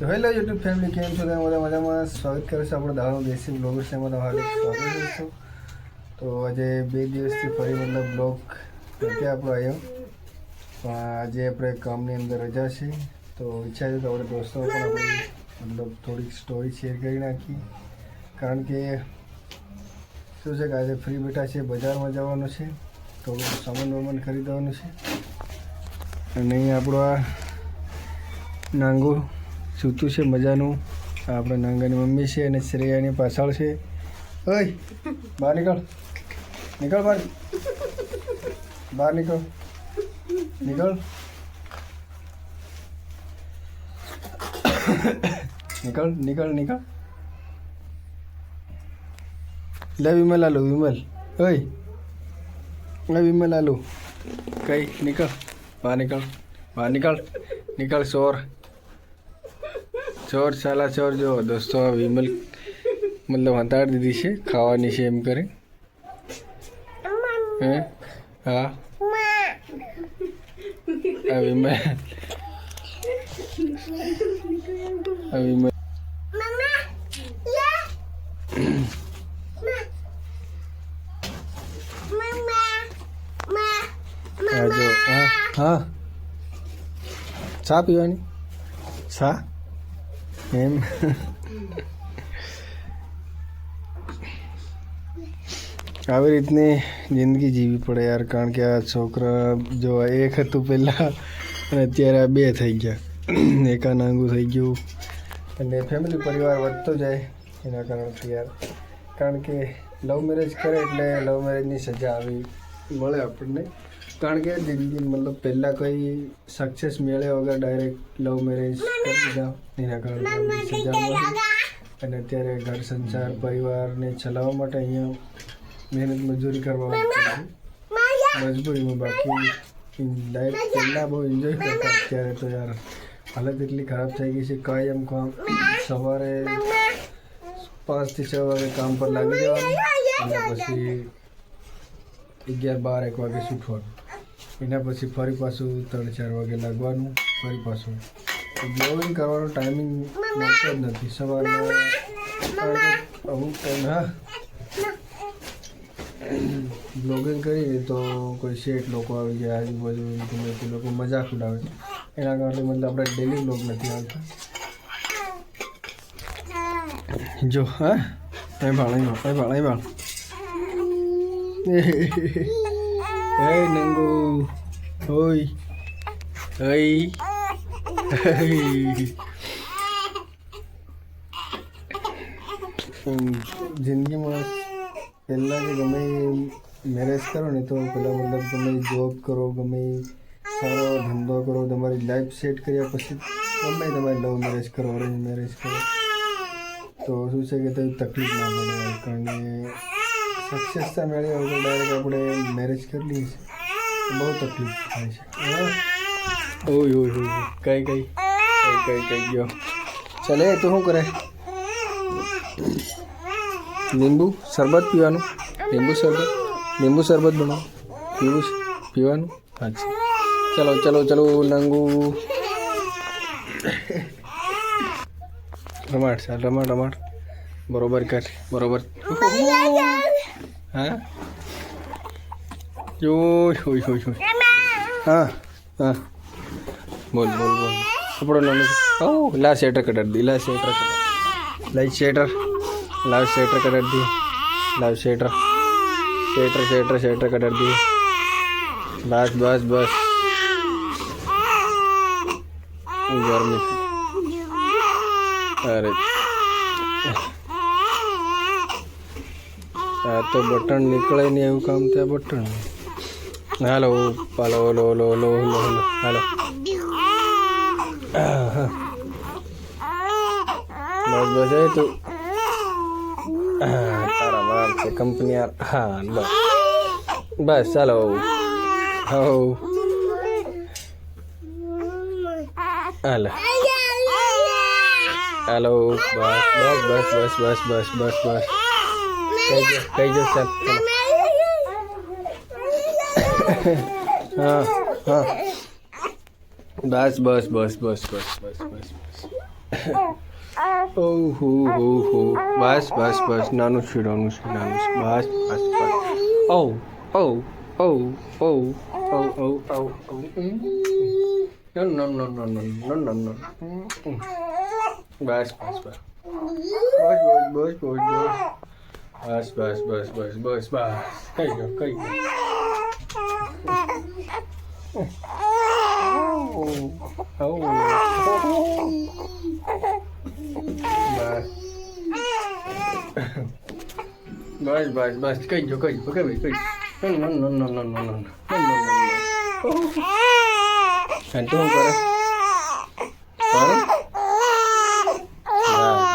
તો hello YouTube family કેમ છો? તમે બધા મજામાં? સ્વાગત કરે છે આપણો દાવાનો દેશી બ્લોગર છે એમાં તમારું સ્વાગત સ્વાગત છું. તો આજે બે દિવસથી ફરી મતલબ બ્લોગ નથી આપણો આવ્યો. પણ આજે આપણે કામની અંદર રજા છે. તો છે કે આપણે દોસ્તો પણ આપણે મતલબ થોડીક સ્ટોરી શેર કરી નાખી. કારણ કે શું છે કે આજે ફ્રી બેઠા છે, બજારમાં જવાનું છે. થોડું સામાન વામાન ખરીદવાનું છે. અને અહીં આપણો આ નાંગું સૂતું છે, મજાનું. આપણે નાંગાની મમ્મી છે અને શ્રેયાની પાછળ છે. ઓય, બહાર નીકળ. નીકળ બહાર. બહાર નીકળ. નીકળ. નીકળ નીકળ નીકળ. લે વિમલ આલુ, વિમલ. ઓય, લે વિમલ આલુ. કઈ, નીકળ. બહાર નીકળ. બહાર નીકળ. નીકળ ચોર ચોર સાલા ચોર જો દોસ્તો વિમલ મતલબ હંતાડી દીધી છે ખાવાની છે એમ કરી. હે? હા. આ વિમલ. આ વિમલ. હા હા. ચા પીવાની? ચા? એમ. આવી રીતની જિંદગી જીવી પડે યાર, કારણ કે આ છોકરા જો એક હતું પહેલાં, અને અત્યારે આ બે થઈ ગયા. એકાનાંગું થઈ ગયું. અને ફેમિલી પરિવાર વધતો જાય એના કારણથી યાર. કારણ કે લવ મેરેજ કરે એટલે લવ મેરેજની સજા આવી મળે આપણને. કારણ કે જિંદગી મતલબ પહેલાં કંઈ સક્સેસ મેળ્યા વગર ડાયરેક્ટ લવ મેરેજ કરી દીધા. એના કારણે સજા મળી. અને અત્યારે ઘર સંસાર પરિવારને ચલાવવા માટે અહીંયા મહેનત મજૂરી કરવા મજબૂરીમાં બાકી લાઈફ પહેલાં બહુ એન્જોય કરતા અત્યારે તો યાર હાલત એટલી ખરાબ થઈ ગઈ છે કાંઈ એમ કામ સવારે પાંચથી છ વાગે કામ પર લાગી જવાનું અને પછી અગિયાર બાર એક વાગે છૂટવાનું એના પછી ફરી પાછું ત્રણ ચાર વાગે લાગવાનું, ફરી પાછું. બ્લોગિંગ કરવાનો ટાઈમિંગ મળતો જ નથી. સવારના અમુક ટાઈમ હા. બ્લોગિંગ કરીએ તો કોઈ શેઠ લોકો આવી જાય આજુબાજુ ગમે તે લોકો મજાક ઉડાવે એના કારણે મતલબ આપણે ડેલી બ્લોગ નથી આવતા. જો, હા. અહીં ભાળ ભાળ અહીં nunggu. Hoi. હઈ જિંદગીમાં પહેલાં કે ગમે મેરેજ કરો ને, તો પહેલાં મતલબ તમે જોબ કરો, ગમે સારો ધંધો કરો, તમારી લાઈફ સેટ કર્યા પછી ગમે તમારે લવ મેરેજ કરો અરેન્જ મેરેજ કરો તો શું છે કે તમે તકલીફ ના મળે કારણ કે સક્સેસતા મેળવ્યા વગર ડાયરેક્ટ આપણે મેરેજ કરી લઈએ છીએ. બહુ તકલીફ થાય છે. હા? ઓય ઓય ઓય કઈ કઈ? કઈ કઈ કઈ ગયો. ચાલે તું શું કરે? લીંબુ શરબત પીવાનું? લીંબુ શરબત? લીંબુ શરબત બનાવો. પીવું પીવાનું? અચ્છા ચલો ચલો ચલો લંગુ. રમાડ ચાલ રમાડ રમાડ. બરોબર કર બરોબર. હા? જોઈ હોય હોય હોય હા હા. બોલ બોલ બોલ. આપણો નામ ઓ લા સેટર કટર દી લા સેટર કટર લાઈ સેટર લાવ સેટર કટર દી. લાવ સેટર સેટર સેટર સેટર કટર દી. બસ બસ બસ. ગરમી અરે. આ તો બટન નીકળે નહીં એવું કામ ત્યાં બટન. હાલો હાલો ઓલો ઓલો ઓલો ઓલો ઓલો હાલો. આહા. બસ બસ એ તું. હા, તારા માર છે કંપની યાર હા બસ બસ ચાલો હો. હાલો. હાલો બસ બસ બસ બસ બસ બસ બસ બસ. કઈ જો સર હા હા બસ બસ બસ બસ બસ બસ બસ બસ ઓહ હો બસ બસ બસ નાનું છે નાનું છે નાનું બસ બસ બસ ઓ ઓ ઓ ઓ ઓ ઓ ઓ ઓ no, no, no. બસ બસ બસ બસ બસ બસ બસ બસ બસ બસ બસ બસ બસ બસ કઈ ગયો કઈ બસ બસ બસ કઈ જો કઈ ગયો કઈ કઈ નો નો નો નો નો નો નો નો અને તું શું કરે હા?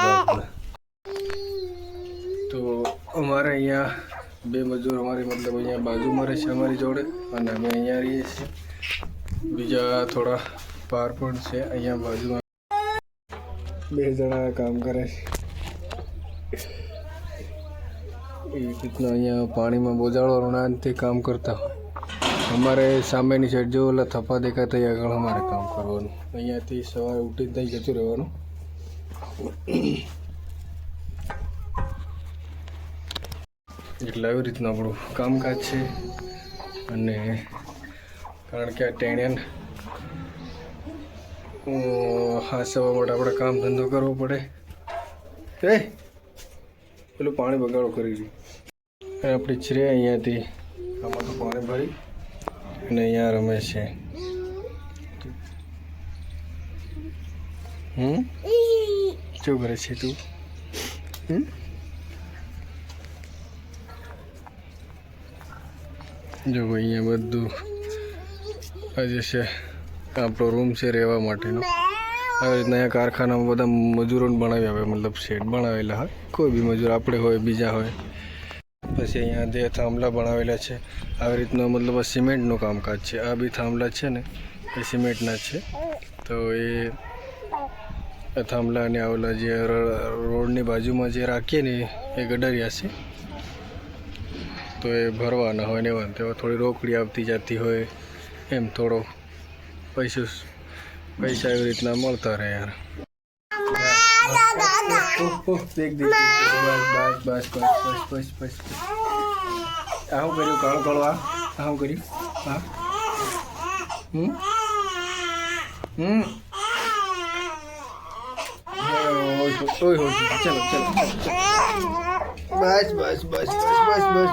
બસ, બસ, બસ. તો અમારે અહીંયા બે મજૂર અમારી મતલબ અહીંયા બાજુમાં રહે છે અમારી જોડે. અને અમે અહીંયા રહીએ છીએ. બીજા થોડા પાર પણ છે અહીંયા બાજુમાં. બે જણા કામ કરે છે. એ રીતના અહીંયા પાણીમાં બોજાળો તે કામ કરતા હોય. અમારે સામેની સાઈડ જો ઓલા થપ્પા દેખાતા આગળ અમારે કામ કરવાનું. અહીંયાથી સવારે ઉઠી ત્યાં જતું રહેવાનું. એટલે આવી રીતનું આપણું કામકાજ છે. અને કારણ કે આ ટેણિયાને હાસવા માટે આપણે કામ ધંધો કરવો પડે. એ, પેલું પાણી બગાડો કરી દીધું અને આપણે છે અહીંયાથી, આમાં તો પાણી ભરી અને અહીંયા રમે છે. હમ? શું કરે છે તું? હમ? જો અહીંયા બધું આજે છે, આપણો રૂમ છે રહેવા માટેનો. આવી રીતના અહીંયા કારખાનામાં બધા મજૂરોને બનાવી આવે મતલબ શેડ બનાવેલા હોય, કોઈ બી મજૂર આપણે હોય, બીજા હોય. પછી અહીંયા જે થાંભલા બનાવેલા છે, આવી રીતનો મતલબ આ સિમેન્ટનું કામકાજ છે. આ બી થાંભલા છે ને, એ સિમેન્ટના છે. તો એ થાંભલા અને આવેલા જે રોડની બાજુમાં જે રાખીએ ને, એ ગડરિયા છે. તો એ ભરવાના હોય ને એવા તેવા થોડી રોકડી આવતી જતી હોય એમ થોડો પૈસો પૈસા એવી રીતના મળતા રહે યાર. ઓહ, દેખ દેખ દેખ. બસ બસ બસ બસ બસ બસ બસ આ શું કર્યું? કાળો કાળો આ? આ કર્યું? હા હમ? હમ? ઓય ઓય ઓય ચલો ચલો. બસ બસ બસ બસ બસ બસ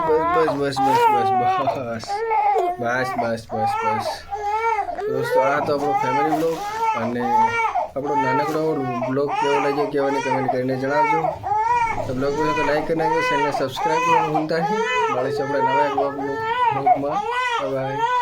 બસ બસ બસ બસ બસ બસ બસ બસ બસ દોસ્તો આ તો આપણો ફેમિલી બ્લોગ અને આપણો નાનકડો બ્લોગ કેવો લાગ્યો કહેવાની કમેન્ટ કરીને જણાવજો તો બ્લોગ ગમે તો લાઈક કરી નાખજો ચેનલને સબસ્ક્રાઈબ કરવાનું ભૂલતા નહીં મળીશું આપણે નવા બ્લોગમાં બાય